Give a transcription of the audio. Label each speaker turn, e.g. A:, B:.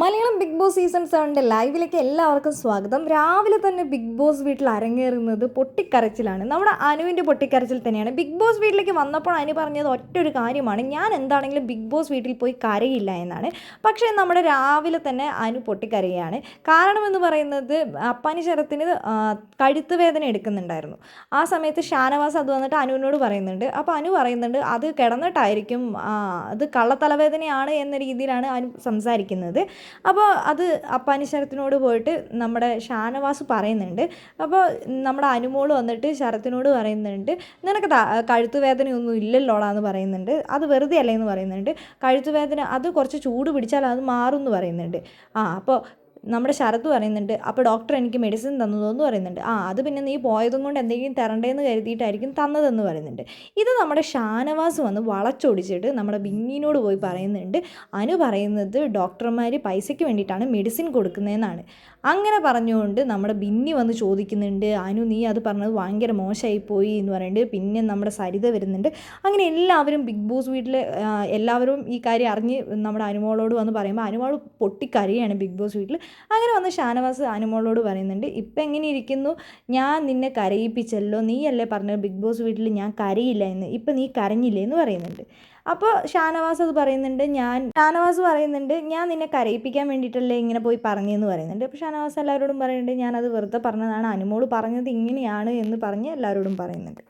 A: Malayalam big boss season സെവന്റെ ലൈവിലേക്ക് എല്ലാവർക്കും സ്വാഗതം. രാവിലെ തന്നെ ബിഗ് ബോസ് വീട്ടിൽ അരങ്ങേറുന്നത് പൊട്ടിക്കരച്ചിലാണ്. നമ്മുടെ അനുവിന്റെ പൊട്ടിക്കരച്ചിൽ തന്നെയാണ്. ബിഗ് ബോസ് വീട്ടിലേക്ക് വന്നപ്പോൾ അനു പറഞ്ഞത് ഒറ്റ ഒരു കാര്യമാണ്. ഞാൻ എന്താണെങ്കിലും ബിഗ് ബോസ് വീട്ടിൽ പോയി കരയില്ല എന്നാണ്. പക്ഷേ നമ്മുടെ രാവിലെ തന്നെ അനു പൊട്ടിക്കരയാണ് കാരണമെന്ന് പറയുന്നത് അപ്പാനി ശരത്തിന് കഴുത്ത് വേദന എടുക്കുന്നുണ്ടായിരുന്നു. ആ സമയത്ത് ഷാനവാസ് അത് വന്നിട്ട് അനുവിനോട് പറയുന്നുണ്ട്. അപ്പോൾ അനു പറയുന്നുണ്ട് അത് കിടന്നിട്ടായിരിക്കും അത് കള്ളത്തലവേദനയാണ് എന്ന രീതിയിലാണ് അനു സംസാരിക്കുന്നത്. അപ്പോൾ അത് അപ്പാനി ശരത്തിനോട് പോയിട്ട് നമ്മുടെ ഷാനവാസ് പറയുന്നുണ്ട്. അപ്പോൾ നമ്മുടെ അനുമോൾ വന്നിട്ട് ശരത്തിനോട് പറയുന്നുണ്ട് നിനക്ക് കഴുത്ത് വേദനയൊന്നും ഇല്ലല്ലോടാ എന്ന് പറയുന്നുണ്ട്. അത് വെറുതെ അല്ലേ എന്ന് പറയുന്നുണ്ട്. കഴുത്തുവേദന അത് കുറച്ച് ചൂട് പിടിച്ചാൽ അത് മാറും എന്ന് പറയുന്നുണ്ട്. ആ അപ്പോൾ നമ്മുടെ ശരത് പറയുന്നുണ്ട് അപ്പോൾ ഡോക്ടർ എനിക്ക് മെഡിസിൻ തന്നതെന്ന് പറയുന്നുണ്ട്. ആ അത് പിന്നെ നീ പോയതും കൊണ്ട് എന്തെങ്കിലും തരണ്ടേന്ന് കരുതിയിട്ടായിരിക്കും തന്നതെന്ന് പറയുന്നുണ്ട്. ഇത് നമ്മുടെ ഷാനവാസ് വന്ന് വളച്ചൊടിച്ചിട്ട് നമ്മുടെ ബിന്നിനോട് പോയി പറയുന്നുണ്ട് അനു പറയുന്നത് ഡോക്ടർമാർ പൈസയ്ക്ക് വേണ്ടിയിട്ടാണ് മെഡിസിൻ കൊടുക്കുന്നതെന്നാണ് അങ്ങനെ പറഞ്ഞുകൊണ്ട് നമ്മുടെ ബിന്നി വന്ന് ചോദിക്കുന്നുണ്ട് അനു നീ അത് പറഞ്ഞത് ഭയങ്കര മോശമായി പോയി എന്ന് പറയുന്നുണ്ട്. പിന്നെ നമ്മുടെ സരിത വരുന്നുണ്ട്. അങ്ങനെ എല്ലാവരും ബിഗ് ബോസ് വീട്ടിലെ എല്ലാവരും ഈ കാര്യം അറിഞ്ഞ് നമ്മുടെ അനുമോളോട് വന്ന് പറയുമ്പോൾ അനുമോൾ പൊട്ടിക്കരയാണ് ബിഗ് ബോസ് വീട്ടിൽ അങ്ങനെ വന്ന് ഷാനവാസ് അനുമോളോട് പറയുന്നുണ്ട് ഇപ്പം എങ്ങനെ ഇരിക്കുന്നു ഞാൻ നിന്നെ കരയിപ്പിച്ചല്ലോ. നീയല്ലേ പറഞ്ഞത് ബിഗ് ബോസ് വീട്ടിൽ ഞാൻ കരയില്ല എന്ന്. ഇപ്പം നീ കരഞ്ഞില്ലേ എന്ന് പറയുന്നുണ്ട്. അപ്പോൾ ഷാനവാസ് അത് പറയുന്നുണ്ട് ഞാൻ ഷാനവാസ് പറയുന്നുണ്ട് ഞാൻ നിന്നെ കരയിപ്പിക്കാൻ വേണ്ടിയിട്ടല്ലേ ഇങ്ങനെ പോയി പറഞ്ഞതെന്ന് പറയുന്നുണ്ട്. അപ്പോൾ ഷാനവാസ് എല്ലാവരോടും പറയുന്നുണ്ട് ഞാനത് വെറുതെ പറഞ്ഞതാണ്. അനുമോൾ പറഞ്ഞത് ഇങ്ങനെയാണ് എന്ന് പറഞ്ഞ് എല്ലാവരോടും പറയുന്നുണ്ട്.